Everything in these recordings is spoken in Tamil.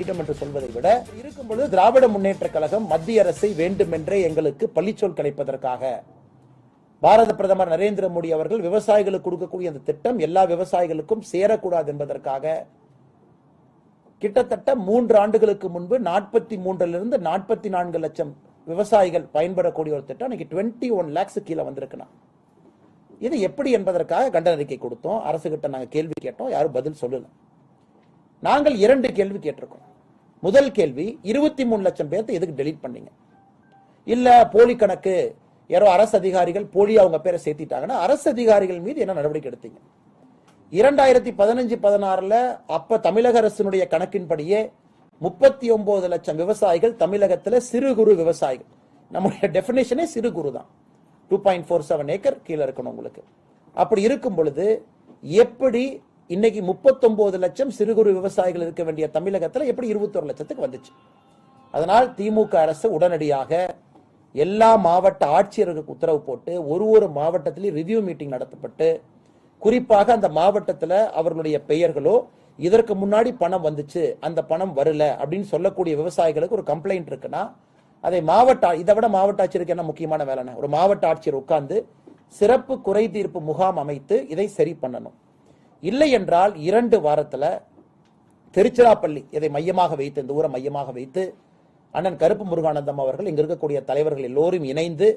வேண்டும் என்று சொல்வதை விட இருக்கும் பொழுது திராவிட முன்னேற்ற கழகம் மத்திய அரசை வேண்டுமென்றே எங்களுக்கு பள்ளிச்சொல் கிடைப்பதற்காக பாரத பிரதமர் நரேந்திர மோடி அவர்கள் விவசாயிகளுக்கு கொடுக்கக்கூடிய அந்த திட்டம் எல்லா விவசாயிகளுக்கும் சேரக்கூடாது என்பதற்காக கிட்டத்தட்ட மூன்று ஆண்டுகளுக்கு முன்பு நாற்பத்தி மூன்றிலிருந்து நாற்பத்தி நான்கு லட்சம் விவசாயிகள் பயன்படக்கூடிய ஒரு திட்டம் இன்னைக்கு டுவெண்ட்டி ஒன் லேக்ஸ் கீழே வந்திருக்கணும் இது எப்படி என்பதற்காக கண்டன அறிக்கை கொடுத்தோம். அரசுகிட்ட நாங்கள் கேள்வி கேட்டோம். யாரும் பதில் சொல்லல. நாங்கள் இரண்டு கேள்வி கேட்டிருக்கோம். முதல் கேள்வி இருபத்தி மூணு லட்சம் பேர்த்து எதுக்கு டெலீட் பண்ணீங்க? இல்ல போலி கணக்கு யாரோ அரசு அதிகாரிகள் போலி அவங்க பேரை சேர்த்திட்டாங்கன்னா அரசு அதிகாரிகள் மீது என்ன நடவடிக்கை எடுத்தீங்க? இரண்டாயிரத்தி பதினஞ்சு பதினாறுல அப்ப தமிழக அரசினுடைய கணக்கின்படியே முப்பத்தி ஒன்பது லட்சம் விவசாயிகள் தமிழகத்துல சிறு குறு விவசாயிகள். நம்முடைய டெபினேஷனே சிறு குறு தான். Two point four seven acre கீழே இருக்கணும் உங்களுக்கு. அப்படி இருக்கும் பொழுது எப்படி இன்னைக்கு முப்பத்தொன்பது லட்சம் சிறு குறு விவசாயிகள் இருக்க வேண்டிய தமிழகத்தில் எப்படி இருபத்தொரு லட்சத்துக்கு வந்துச்சு? அதனால் திமுக அரசு உடனடியாக எல்லா மாவட்ட ஆட்சியர்களுக்கு உத்தரவு போட்டு ஒரு ஒரு மாவட்டத்திலையும் ரிவ்யூ மீட்டிங் நடத்தப்பட்டு குறிப்பாக அந்த மாவட்டத்தில் அவர்களுடைய பெயர்களோ இதற்கு முன்னாடி பணம் வந்துச்சு அந்த பணம் வரல அப்படின்னு சொல்லக்கூடிய விவசாயிகளுக்கு ஒரு கம்ப்ளைண்ட் இருக்குன்னா அதை மாவட்ட இதை விட மாவட்ட ஆட்சியருக்கு என்ன முக்கியமான வேலைன்னா ஒரு மாவட்ட ஆட்சியர் உட்கார்ந்து சிறப்பு குறை தீர்ப்பு முகாம் அமைத்து இதை சரி பண்ணணும். இல்லை என்றால் இரண்டு வாரத்தில் திருச்சிராப்பள்ளி இதை மையமாக வைத்து இந்த ஊரை மையமாக வைத்து அண்ணன் கருப்பு முருகானந்தம் அவர்கள் இங்கு இருக்கக்கூடிய தலைவர்கள் எல்லோரும் இணைந்து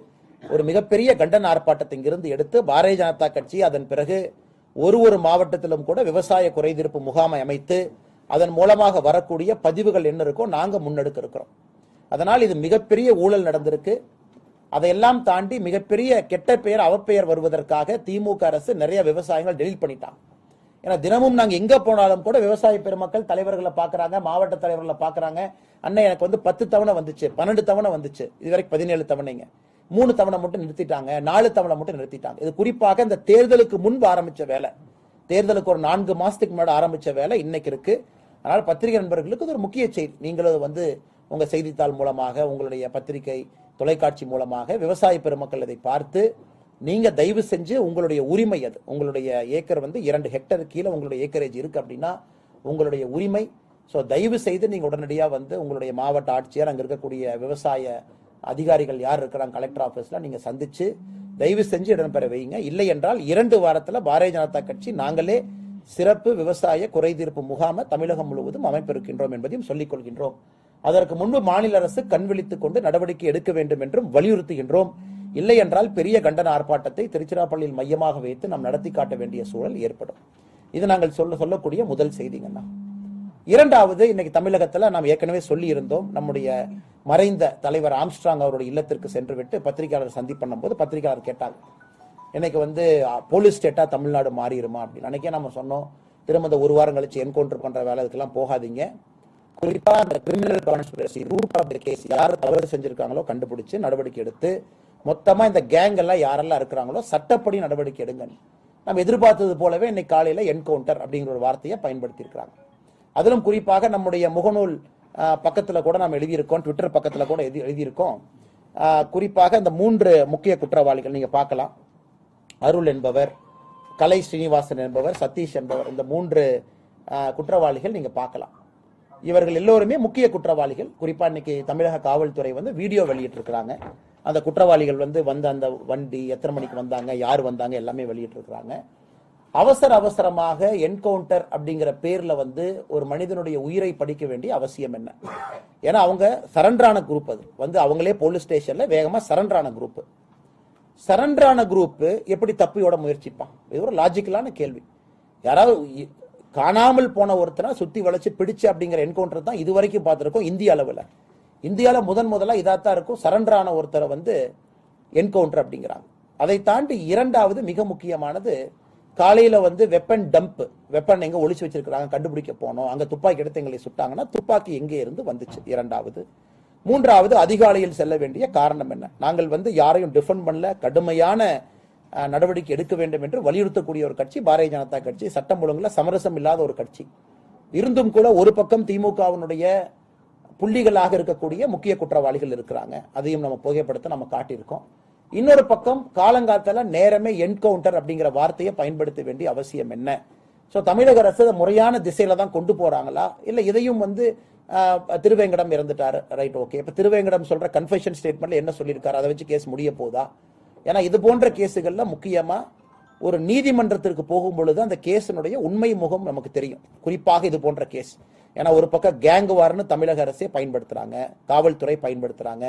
ஒரு மிகப்பெரிய கண்டன ஆர்ப்பாட்டத்தை இங்கிருந்து எடுத்து பாரதிய ஜனதா கட்சி அதன் பிறகு ஒரு ஒரு மாவட்டத்திலும் கூட விவசாய குறைதீர்ப்பு முகாமை அமைத்து அதன் மூலமாக வரக்கூடிய பதிவுகள் என்ன இருக்கோ நாங்கள் முன்னெடுக்க இருக்கிறோம். அதனால் இது மிகப்பெரிய ஊழல் நடந்திருக்கு. அதையெல்லாம் தாண்டி மிகப்பெரிய கெட்ட பெயர் அவப்பெயர் வருவதற்காக திமுக அரசு நிறைய விவசாயங்கள் டெலீட் பண்ணிட்டாங்க. ஏன்னா தினமும் நாங்க எங்க போனாலும் கூட விவசாய பெருமக்கள் தலைவர்களை பாக்குறாங்க மாவட்ட தலைவர்களை பாக்குறாங்க. அண்ணன் எனக்கு வந்து பத்து தவணை வந்துச்சு பன்னெண்டு தவணை வந்துச்சு. இது வரைக்கும் பதினேழு தவணைங்க. மூணு தவணை மட்டும் நிறுத்திட்டாங்க நாலு தவணை மட்டும் நிறுத்திட்டாங்க. இது குறிப்பாக இந்த தேர்தலுக்கு முன்பு ஆரம்பிச்ச வேலை. தேர்தலுக்கு ஒரு நான்கு மாசத்துக்கு முன்னாடி ஆரம்பிச்ச வேலை இன்னைக்கு இருக்கு. அதனால பத்திரிகை நண்பர்களுக்கு இது ஒரு முக்கிய செய்தி. நீங்களும் வந்து உங்க செய்தித்தாள் மூலமாக உங்களுடைய பத்திரிகை தொலைக்காட்சி மூலமாக விவசாய பெருமக்கள் இதை பார்த்து நீங்க தயவு செஞ்சு உங்களுடைய உரிமை அது. உங்களுடைய ஏக்கர் வந்து இரண்டு ஹெக்டர் கீழே உங்களுடைய ஏக்கரேஜ் இருக்கு அப்படின்னா உங்களுடைய உரிமை. ஸோ தயவு செய்து நீங்க உடனடியாக வந்து உங்களுடைய மாவட்ட ஆட்சியர் அங்கே இருக்கக்கூடிய விவசாய அதிகாரிகள் யார் இருக்கிறாங்க கலெக்டர் ஆஃபீஸில் நீங்க சந்திச்சு தயவு செஞ்சு இடம்பெற வைங்க இல்லை என்றால் இரண்டு வாரத்தில் பாரதிய ஜனதா கட்சி நாங்களே சிறப்பு விவசாய குறைதீர்ப்பு முகாம தமிழகம் முழுவதும் அமைப்பிருக்கின்றோம் என்பதையும் சொல்லிக் கொள்கின்றோம். அதற்கு முன்பு மாநில அரசு கண்விழித்துக் கொண்டு நடவடிக்கை எடுக்க வேண்டும் என்றும் வலியுறுத்துகின்றோம். இல்லை என்றால் பெரிய கண்டன ஆர்ப்பாட்டத்தை திருச்சிராப்பள்ளியில் மையமாக வைத்து நாம் நடத்தி காட்ட வேண்டிய சூழல் ஏற்படும். இது நாங்கள் சொல்ல சொல்லக்கூடிய முதல் செய்திங்கண்ணா. இரண்டாவது இன்னைக்கு தமிழகத்தில் நாம் ஏற்கனவே சொல்லி இருந்தோம் நம்முடைய மறைந்த தலைவர் ஆம்ஸ்ட்ராங் அவருடைய இல்லத்திற்கு சென்று விட்டு பத்திரிகையாளர் சந்திப்பு பண்ணும்போது பத்திரிகையாளர் கேட்டாங்க. இன்னைக்கு வந்து போலீஸ் ஸ்டேட்டா தமிழ்நாடு மாறிடுமா அப்படின்னு. அன்னைக்கே நம்ம சொன்னோம் திரும்ப இந்த ஒரு வாரம் கழிச்சு என்கவுண்டர் பண்ற வேலை இதுக்கெல்லாம் போகாதீங்க. குறிப்பாக அந்த criminal conspiracy root of the case யார் தவறு செஞ்சிருக்காங்களோ கண்டுபிடிச்சு நடவடிக்கை எடுத்து மொத்தமாக இந்த கேங் எல்லாம் யாரெல்லாம் இருக்கிறாங்களோ சட்டப்படி நடவடிக்கை எடுங்க. நம்ம எதிர்பார்த்தது போலவே இன்னைக்கு காலையில் என்கவுண்டர் அப்படிங்கிற ஒரு வார்த்தையை பயன்படுத்தியிருக்கிறாங்க. அதிலும் குறிப்பாக நம்முடைய முகநூல் பக்கத்தில் கூட நாம் எழுதியிருக்கோம் ட்விட்டர் பக்கத்தில் கூட எழுதி எழுதியிருக்கோம். குறிப்பாக இந்த மூன்று முக்கிய குற்றவாளிகள் நீங்கள் பார்க்கலாம். அருள் என்பவர் கலை ஸ்ரீனிவாசன் என்பவர் சதீஷ் என்பவர் இந்த மூன்று குற்றவாளிகள் நீங்கள் பார்க்கலாம். இவர்கள் எல்லோருமே முக்கிய குற்றவாளிகள். குறிப்பா இன்னைக்கு தமிழக காவல்துறை வந்து வீடியோ வெளியிட்டிருக்கிறாங்க. அந்த குற்றவாளிகள் வந்து வந்த அந்த வண்டி எத்தனை மணிக்கு வந்தாங்க யார் வந்தாங்க எல்லாமே வெளியிட்டிருக்கிறாங்க. அவசர அவசரமாக என்கவுண்டர் அப்படிங்கிற பேர்ல வந்து ஒரு மனிதனுடைய உயிரை படிக்க வேண்டிய அவசியம் என்ன? ஏன்னா அவங்க சரண்டரான குரூப் அது. வந்து அவங்களே போலீஸ் ஸ்டேஷன்ல வேகமா சரண்டரான குரூப் சரண்டரான குரூப் எப்படி தப்பியோட முயற்சிப்பான்? இது ஒரு லாஜிக்கலான கேள்வி. யாராவது இ- காணாமல் போன ஒருத்தனை சுத்தி வளைச்சு பிடிச்சு அப்படிங்கிற என்கவுண்டர் தான் இது வரைக்கும் பார்த்துருக்கோம் இந்திய அளவில் இந்தியாவில் முதன் முதலாக இதாக தான் இருக்கும். சரண்டரான ஒருத்தரை வந்து என்கவுண்டர் அப்படிங்கிறாங்க. அதை தாண்டி இரண்டாவது மிக முக்கியமானது காலையில் வந்து வெப்பன் டம்ப் வெப்பன் எங்கே ஒழிச்சு வச்சிருக்கிறாங்க கண்டுபிடிக்க போனோம். அங்கே துப்பாக்கி எடுத்து எங்களை சுட்டாங்கன்னா துப்பாக்கி எங்கே இருந்து வந்துச்சு? இரண்டாவது. மூன்றாவது அதிகாலையில் செல்ல வேண்டிய காரணம் என்ன? நாங்கள் வந்து யாரையும் டிஃபெண்ட் பண்ணல. கடுமையான நடவடிக்கை எடுக்க வேண்டும் என்று வலியுறுத்தக்கூடிய ஒரு கட்சி பாரதிய ஜனதா கட்சி. சட்டம் ஒழுங்குல சமரசம் இல்லாத ஒரு கட்சி. இருந்தும் கூட ஒரு பக்கம் திமுகவினுடைய புள்ளிகளாக இருக்கக்கூடிய முக்கிய குற்றவாளிகள் இருக்கிறாங்க. அதையும் நம்ம புகைப்படத்தை நம்ம காட்டியிருக்கோம். இன்னொரு பக்கம் காலங்காத்தால நேரமே என்கவுண்டர் அப்படிங்கிற வார்த்தையை பயன்படுத்த வேண்டிய அவசியம் என்ன? ஸோ தமிழக அரசு அதை முறையான திசையில தான் கொண்டு போறாங்களா? இல்லை இதையும் வந்து திருவேங்கடம் இறந்துட்டாரு. ரைட் ஓகே இப்போ திருவேங்கடம் சொல்ற கன்ஃபெஷன் ஸ்டேட்மெண்ட்ல என்ன சொல்லியிருக்காரு? அதை வச்சு கேஸ் முடிய போதா? ஏன்னா இது போன்ற கேஸுகள்ல முக்கியமா ஒரு நீதிமன்றத்திற்கு போகும் பொழுது அந்த கேஸினுடைய உண்மை முகம் நமக்கு தெரியும். குறிப்பாக இது போன்ற கேஸ். ஏன்னா ஒரு பக்கம் கேங் வார்னு தமிழக அரசே பயன்படுத்துறாங்க காவல்துறை பயன்படுத்துறாங்க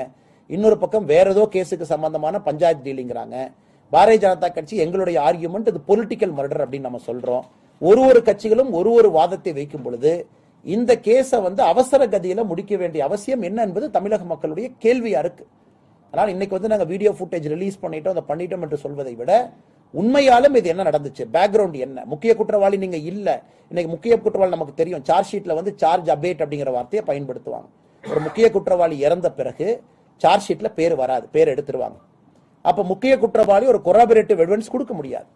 இன்னொரு பக்கம் வேற ஏதோ கேஸுக்கு சம்பந்தமான பஞ்சாயத்து டீலிங்கிறாங்க. பாரதிய ஜனதா கட்சி எங்களுடைய ஆர்கியூமெண்ட் இது பொலிட்டிக்கல் மர்டர் அப்படின்னு நம்ம சொல்றோம். ஒரு ஒரு கட்சிகளும் ஒரு ஒரு வாதத்தை வைக்கும் பொழுது இந்த கேஸை வந்து அவசர கதியில முடிக்க வேண்டிய அவசியம் என்ன என்பது தமிழக மக்களுடைய கேள்வியா இருக்கு. ஆனால் இன்னைக்கு வந்து நாங்கள் வீடியோ ஃபுட்டேஜ் ரிலீஸ் பண்ணிட்டோம் அதை பண்ணிட்டோம் என்று சொல்வதை விட உண்மையாலும் இது என்ன நடந்துச்சு? பேக்ரவுண்ட் என்ன? முக்கிய குற்றவாளி நீங்க இல்ல. இன்னைக்கு முக்கிய குற்றவாளி நமக்கு தெரியும். சார்ஜ் ஷீட்ல வந்து சார்ஜ் அப்டேட் அப்படிங்கிற வார்த்தையை பயன்படுத்துவாங்க. ஒரு முக்கிய குற்றவாளி இறந்த பிறகு சார்ஜ் ஷீட்ல பேர் வராது. பேர் எடுத்துருவாங்க. அப்ப முக்கிய குற்றவாளி ஒரு கொராபரேட்டிவ் எவிடன்ஸ் கொடுக்க முடியாது.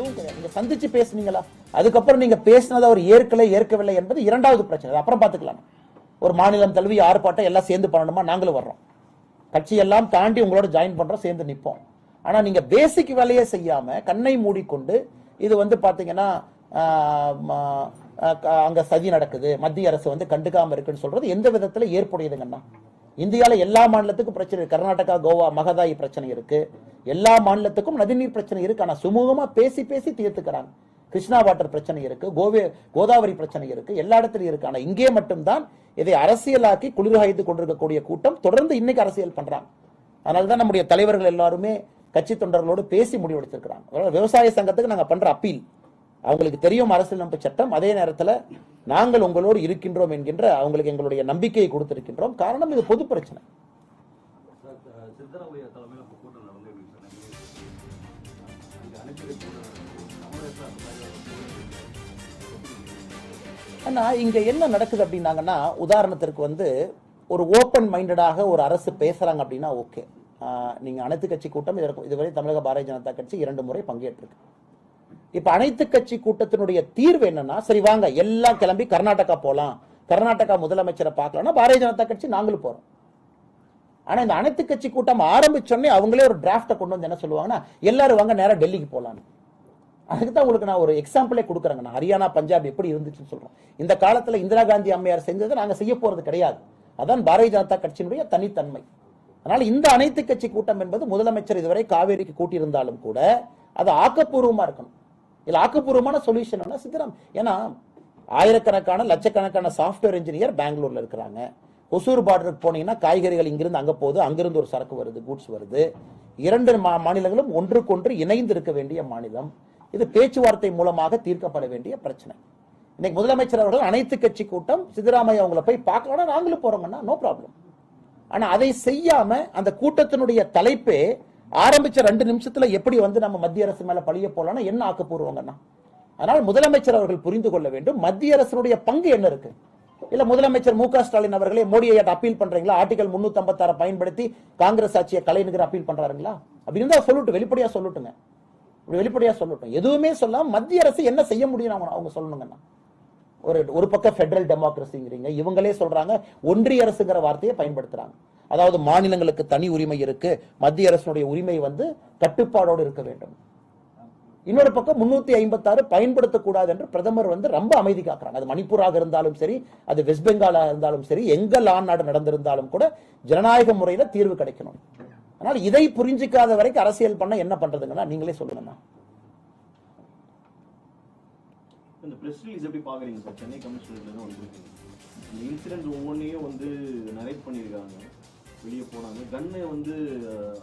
அதுவும் கிடையாது. நீங்க சந்திச்சு பேசுனீங்களா? அதுக்கப்புறம் நீங்க பேசினதை அவர் ஏற்கலை ஏற்கவில்லை என்பது இரண்டாவது பிரச்சனை. அப்புறம் பார்த்துக்கலாம். ஒரு மாநிலம் தழுவி ஆர்ப்பாட்டம் எல்லாம் சேர்ந்து பண்ணணுமா? நாங்களும் வர்றோம். கட்சி எல்லாம் தாண்டி உங்களோட ஜாயின் பண்றோம் சேர்ந்து நிற்போம் ஆனா நீங்க பேசிக் வேலையே செய்யாம கண்ணை மூடிக்கொண்டு இது வந்து பாத்தீங்கன்னா அங்க சதி நடக்குது. மத்திய அரசு வந்து கண்டுக்காம இருக்குன்னு சொல்றது எந்த விதத்துல ஏற்புடையதுங்கண்ணா? இந்தியாவில் எல்லா மாநிலத்துக்கும் பிரச்சனை இருக்கு. கர்நாடகா கோவா மகதாயி பிரச்சனை இருக்கு. எல்லா மாநிலத்துக்கும் நதிநீர் பிரச்சனை இருக்கு. ஆனால் சுமூகமா பேசி பேசி தீர்த்துக்கிறாங்க. கிருஷ்ணா வாட்டர் பிரச்சனை இருக்கு. கோவே கோதாவரி பிரச்சனை இருக்கு. எல்லா இடத்துலையும் இருக்கு. ஆனால் இங்கே மட்டும்தான் இதை அரசியலாக்கி குளிர்காய்த்து கொண்டிருக்கக்கூடிய கூட்டம் தொடர்ந்து இன்னைக்கு அரசியல் பண்றாங்க. அதனாலதான் நம்முடைய தலைவர்கள் எல்லாருமே கட்சி தொண்டர்களோடு பேசி முடிவெடுத்திருக்கிறாங்க. விவசாய சங்கத்துக்கு நாங்கள் பண்ற அப்பீல். அவங்களுக்கு தெரியும் அரசியலமைப்பு சட்டம் அதே நேரத்துல நாங்கள் உங்களோடு இருக்கின்றோம் என்கின்ற அவங்களுக்கு எங்களுடைய நம்பிக்கையை கொடுத்திருக்கின்றோம். காரணம் இது பொது பிரச்சனை. சார், அஹ், சித்தராமையா தலைமையில் இப்போ கூட்டம் நடந்து எப்படி சார் அங்கே அனைத்து கட்சியோட தமிழக ஆனா இங்க என்ன நடக்குது அப்படின்னாங்கன்னா உதாரணத்திற்கு வந்து ஒரு ஓப்பன் மைண்டடாக ஒரு அரசு பேசுறாங்க அப்படின்னா ஓகே நீங்க அனைத்து கட்சி கூட்டம் இதற்கு இதுவரை தமிழக பாரதிய ஜனதா கட்சி இரண்டு முறை பங்கேற்றிருக்கு. இப்ப அனைத்து கட்சி கூட்டத்தினுடைய தீர்வு என்னன்னா சரி வாங்க எல்லாம் கிளம்பி கர்நாடகா போலாம். கர்நாடகா முதலமைச்சரை பார்க்கலாம்னா பாரதிய ஜனதா கட்சி நாங்களும் போறோம். ஆனா இந்த அனைத்து கட்சி கூட்டம் ஆரம்பிச்சோடனே அவங்களே ஒரு டிராஃப்டை கொண்டு வந்து என்ன சொல்லுவாங்கன்னா எல்லாரும் வாங்க நேரம் டெல்லிக்கு போலான்னு. அதுக்கு தான் உங்களுக்கு நான் ஒரு எக்ஸாம்பிளே கொடுக்குறேங்க. நான் ஹரியானா பஞ்சாப் எப்படி இருந்துச்சுன்னு சொல்றேன் இந்த காலத்துல இந்திரா காந்தி அம்மையார் செஞ்சதை நாங்க செய்ய போறது கிடையாது. அதான் பாரதிய ஜனதா கட்சியினுடைய தனித்தன்மை. அதனால இந்த அனைத்து கட்சி கூட்டம் என்பது முதலமைச்சர் இதுவரை காவேரிக்கு கூட்டியிருந்தாலும் கூட அது ஆக்கப்பூர்வமா இருக்கணும். இதில் ஆக்கப்பூர்வமான சொல்யூஷன் சித்தராம். ஏன்னா ஆயிரக்கணக்கான லட்சக்கணக்கான சாஃப்ட்வேர் இன்ஜினியர் பெங்களூர்ல இருக்கிறாங்க. ஒசூர் பார்டருக்கு போனீங்கன்னா காய்கறிகள் இங்கிருந்து அங்க போகுது அங்கிருந்து ஒரு சரக்கு வருது கூட்ஸ் வருது. இரண்டு மா- மாநிலங்களும் ஒன்றுக்கொன்று இணைந்து இருக்க வேண்டிய மாநிலம். இது பேச்சுவார்த்தை மூலமாக தீர்க்கப்பட வேண்டிய பிரச்சனை. இன்னைக்கு முதலமைச்சர் அவர்கள் அனைத்து கட்சி கூட்டம் சித்தராமையா அவங்கள போய் பார்க்கலாம்னா நாங்களும் போறோம்னா நோ ப்ராப்ளம் ஆனா அதை செய்யாம அந்த கூட்டத்தினுடைய தலைப்பே ஆரம்பிச்ச ரெண்டு நிமிஷத்துல எப்படி வந்து நம்ம மத்திய அரசு மேல பழிய போலாம்னா என்ன ஆக்கப்பூர்வங்கன்னா அதனால் முதலமைச்சர் அவர்கள் புரிந்து கொள்ள வேண்டும். மத்திய அரசுடைய பங்கு என்ன இருக்கு? இல்ல முதலமைச்சர் மு க ஸ்டாலின் அவர்களே மோடியை அப்பீல் பண்றீங்களா? ஆர்டிகல் முன்னூத்தி ஐம்பத்தாறு பயன்படுத்தி காங்கிரஸ் ஆட்சியை கலைஞர் அப்பீல் பண்றாருங்களா? அப்படி இருந்தா சொல்லட்டும். வெளிப்படையா சொல்லட்டுங்க. வெளிப்படையா சொல்லட்டும். எதுவுமே சொல்லாம மத்திய அரசு என்ன செய்ய முடியும் அவங்க அவங்க சொல்லணுங்கண்ணா ஒரு ஒரு பக்கம் ஃபெடரல் டெமோக்ரஸிங்கிறீங்க இவங்களே சொல்றாங்க ஒன்றிய அரசுங்கிற வார்த்தையை பயன்படுத்துறாங்க. அதாவது மாநிலங்களுக்கு தனி உரிமை இருக்கு மத்திய அரசுடைய உரிமை வந்து கட்டுப்பாடோடு இருக்க வேண்டும். இன்னொரு பக்கம் முன்னூத்தி ஐம்பத்தாறு பயன்படுத்தக்கூடாது என்று பிரதமர் வந்து ரொம்ப அமைதி காக்குறாங்க. அது மணிப்பூராக இருந்தாலும் சரி அது வெஸ்ட் பெங்காலாக இருந்தாலும் சரி எங்க லா நாடு நடந்திருந்தாலும் கூட ஜனநாயக முறையில தீர்வு கிடைக்கணும். ஆனால் இதை புரிஞ்சிக்காத வரைக்கும் அரசியல் பண்ண என்ன பண்றதுங்கன்னா நீங்களே சொல்லுங்கண்ணா. இந்த ப்ரெஸ் ரிலீஸ் எப்படி பார்க்குறீங்க சார் சென்னை கமிஷனர்லேருந்து வந்துருக்கீங்க இந்த இன்சிடென்ட் ஒவ்வொன்றையும் வந்து நரேட் பண்ணியிருக்காங்க. வெளியே போனாங்க. கன்னை வந்து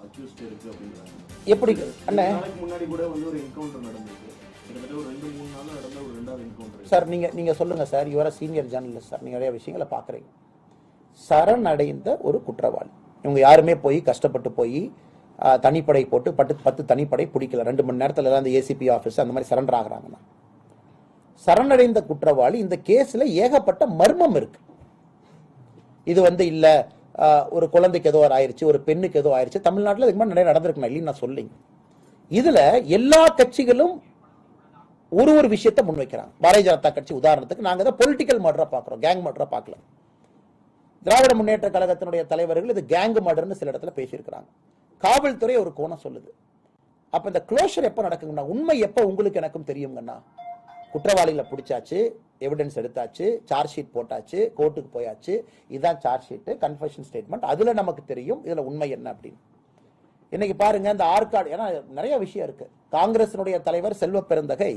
அக்யூஸ்ட் இருக்கு அப்படின்றாங்க. எப்படி? நாளைக்கு முன்னாடி கூட வந்து ஒரு என்கவுண்டர் நடந்திருக்கு. கிட்டத்தட்ட ஒரு ரெண்டு மூணு நாள் நடந்த ஒரு ரெண்டாவது என்கவுண்டர் சார் நீங்க நீங்க சொல்லுங்க sir your senior journalist sir நீங்க நிறைய விஷயங்களை பாக்குறீங்க சரணடைந்த ஒரு குற்றவாளி. இவங்க யாருமே போய் கஷ்டப்பட்டு போய் தனிப்படை போட்டு பத்து பத்து தனிப்படை பிடிக்கல. ரெண்டு மணி நேரத்துல தான் அந்த ஏசிபி ஆஃபீஸ் அந்த மாதிரி சரண்டர் ஆகுறாங்கண்ணா. சரணடைந்த குற்றவாளி இந்த கேஸ்ல ஏகப்பட்ட மர்மம் இருக்கு. இது வந்து இல்ல ஒரு குழந்தைக்கு ஏதோ ஆயிருச்சு ஒரு பெண்ணுக்கு ஏதோ ஆயிருச்சு தமிழ்நாட்டில் இதுக்கு மாதிரி நிறைய நடந்திருக்கு இல்லைன்னு நான் சொல்லிங்க. இதுல எல்லா கட்சிகளும் ஒரு ஒரு விஷயத்தை முன்வைக்கிறாங்க. பாரதிய ஜனதா கட்சி உதாரணத்துக்கு நாங்க தான் பொலிட்டிக்கல் மர்டரா பார்க்கிறோம் கேங் மர்டரா பார்க்கல திராவிட முன்னேற்ற கழகத்தினுடைய தலைவர்கள் இது கேங் மர்டர்னு சில இடத்துல பேசியிருக்கிறாங்க. காவல்துறை ஒரு கோணம் சொல்லுது. அப்ப இந்த க்ளோஷர் எப்ப நடக்குங்கண்ணா? உண்மை எப்ப உங்களுக்கு எனக்கும் தெரியுங்கண்ணா? குற்றவாளிகளை பிடிச்சாச்சு எவிடன்ஸ் எடுத்தாச்சு சார்ஜ் ஷீட் போட்டாச்சு கோர்ட்டுக்கு போயாச்சு. இதுதான் சார்ஜ் ஷீட் கன்ஃபெஷன் ஸ்டேட்மெண்ட் அதில் நமக்கு தெரியும் இதுல உண்மை என்ன அப்படின்னு. இன்னைக்கு பாருங்க இந்த ஆற்காடு ஏன்னா நிறைய விஷயம் இருக்கு. காங்கிரசினுடைய தலைவர் செல்வ பெருந்தகை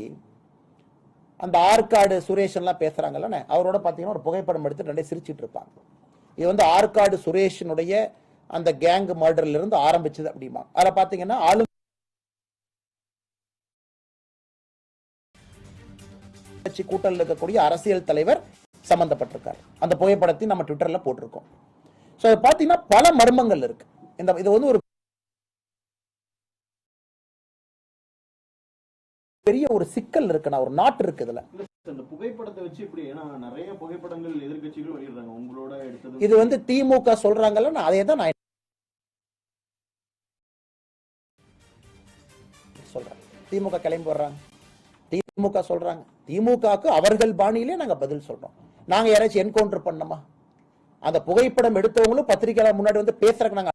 அந்த ஆற்காடு சுரேஷ் எல்லாம் பேசுறாங்கல்ல அவரோட பாத்தீங்கன்னா ஒரு புகைப்படம் எடுத்து ரெண்டே சிரிச்சிட்டு இருப்பாங்க. இது வந்து ஆற்காடு சுரேஷனுடைய அந்த கேங் மர்டர்ல இருந்து ஆரம்பிச்சது அப்படிமா அதில் பாத்தீங்கன்னா ஆளு கட்சி கூட்டத்தில் இருக்கக்கூடிய அரசியல் தலைவர் சம்பந்தப்பட்டிருக்காரு. அந்த புகைப்படத்தை நம்ம ட்விட்டர்ல போட்டிருக்கோம். ஸோ பாத்தீங்கன்னா பல மர்மங்கள் இருக்கு. இந்த இது வந்து ஒரு பெரிய ஒரு சிக்கல் இருக்குண்ணா ஒரு நாட்டு இருக்கு இதுல. இந்த புகைப்படத்தை வச்சு இப்படி ஏன்னா நிறைய புகைப்படங்கள் எதிர்க்கட்சிகள் வெளியிடுறாங்க. உங்களோட எடுத்தது இது வந்து திமுக சொல்றாங்கல்ல நான் அதே தான் நான் சொல்றேன். திமுக கிளம்பி வர்றாங்க. திமுக சொல்றாங்க. திமுகவுக்கு அவர்கள் பாணியிலே நாங்க பதில் சொல்றோம். நாங்க யாராச்சும் என்கவுண்டர் பண்ணமா அந்த புகைப்படம் எடுத்தவங்களும் பத்திரிகையாளர் முன்னாடி வந்து பேசுறதுக்கு நாங்க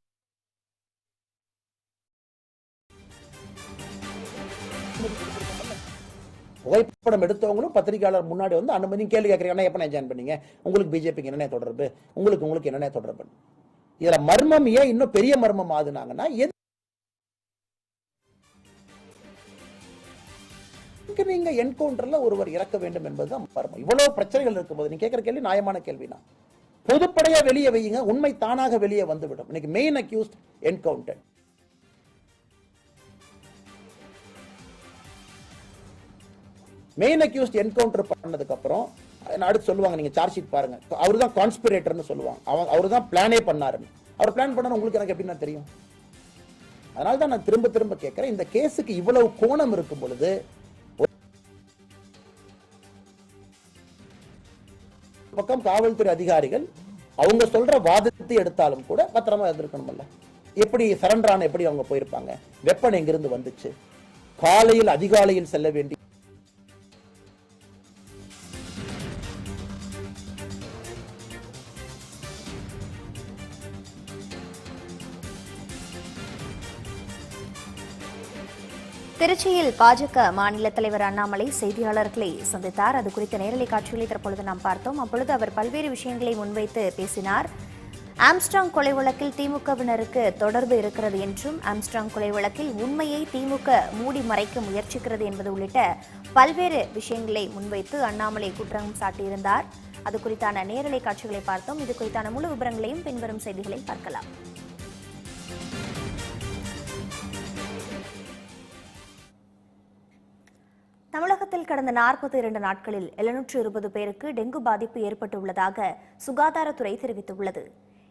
புகைப்படம் எடுத்தவங்களும் பத்திரிகையாளர் முன்னாடி வந்து அனுமதி கேள்வி கேட்கறீங்க. எப்ப ஜாயின் பண்ணீங்க? உங்களுக்கு பிஜேபிக்கு என்னென்ன தொடர்பு? உங்களுக்கு உங்களுக்கு என்னென்ன தொடர்பு? இதுல மர்மம் ஏன் இன்னும் பெரிய மர்மம் ஆகுனாங்கன்னா எதுக்கு நீங்க என்கவுண்டர்ல ஒருவர் இறக்க வேண்டும் என்பதுதான் மர்மம். இவ்வளவு பிரச்சனைகள் இருக்கும்போது நீ கேட்கிற கேள்வி நியாயமான கேள்வினா பொதுப்படையா வெளியே வையுங்க உண்மை தானாக வெளியே வந்துவிடும். இன்னைக்கு main accused encounter main accused encounter பண்ணதுக்கு அப்புறம் அடுத்து சொல்லுவாங்க நீங்க சார்ஜ் ஷீட் பாருங்க. அவர் தான் கான்ஸ்பிரேட்டர்னு சொல்லுவாங்க. அவன் அவர் தான் பிளானே பண்ணாருன்னு. அவர் பிளான் பண்ணாரு உங்களுக்கு எனக்கு எப்படின்னா தெரியும்? அதனால தான் நான் திரும்ப திரும்ப கேட்கிறேன் இந்த கேஸுக்கு இவ்வளவு கோணம் இருக்கும் பொழுது பக்கம் காவல்துறை அதிகாரிகள் அவங்க சொல்ற வாதத்தை எடுத்தாலும் கூட பத்திரமா இருந்திருக்கணும்ல. எப்படி சரண்டரான எப்படி அவங்க போயிருப்பாங்க? வெப்பன் எங்கிருந்து வந்துச்சு? காலையில் அதிகாலையில் செல்ல வேண்டிய திருச்சியில் பாஜக மாநில தலைவர் அண்ணாமலை செய்தியாளர்களை சந்தித்தார். அது குறித்த நேரலை காட்சிகளை தற்பொழுது நாம் பார்த்தோம். அப்பொழுது அவர் பல்வேறு விஷயங்களை முன்வைத்து பேசினார். ஆம்ஸ்ட்ராங் கொலை வழக்கில் திமுகவினருக்கு தொடர்பு இருக்கிறது என்றும் ஆம்ஸ்ட்ராங் கொலை வழக்கில் உண்மையை திமுக மூடி மறைக்க முயற்சிக்கிறது என்பது உள்ளிட்ட பல்வேறு விஷயங்களை முன்வைத்து அண்ணாமலை குற்றம் சாட்டியிருந்தார். அது குறித்தான நேரலை காட்சிகளை பார்த்தோம். இது குறித்தான முழு விவரங்களையும் பின்வரும் செய்திகளில் பார்க்கலாம். தமிழகத்தில் கடந்த நாற்பத்தி இரண்டு நாட்களில் எழுநூற்று இருபது பேருக்கு டெங்கு பாதிப்பு ஏற்பட்டுள்ளதாக சுகாதாரத்துறை தெரிவித்துள்ளது.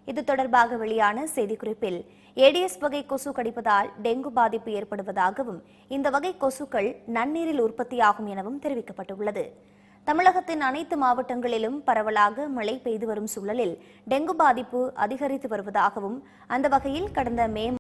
இது தொடர்பாக வெளியான செய்திக்குறிப்பில் ஏடிஎஸ் வகை கொசு கடிப்பதால் டெங்கு பாதிப்பு ஏற்படுவதாகவும் இந்த வகை கொசுக்கள் நன்னீரில் உற்பத்தியாகும் எனவும் தெரிவிக்கப்பட்டுள்ளது. தமிழகத்தின் அனைத்து மாவட்டங்களிலும் பரவலாக மழை பெய்து வரும் சூழலில் டெங்கு பாதிப்பு அதிகரித்து வருவதாகவும் அந்த வகையில் கடந்த மே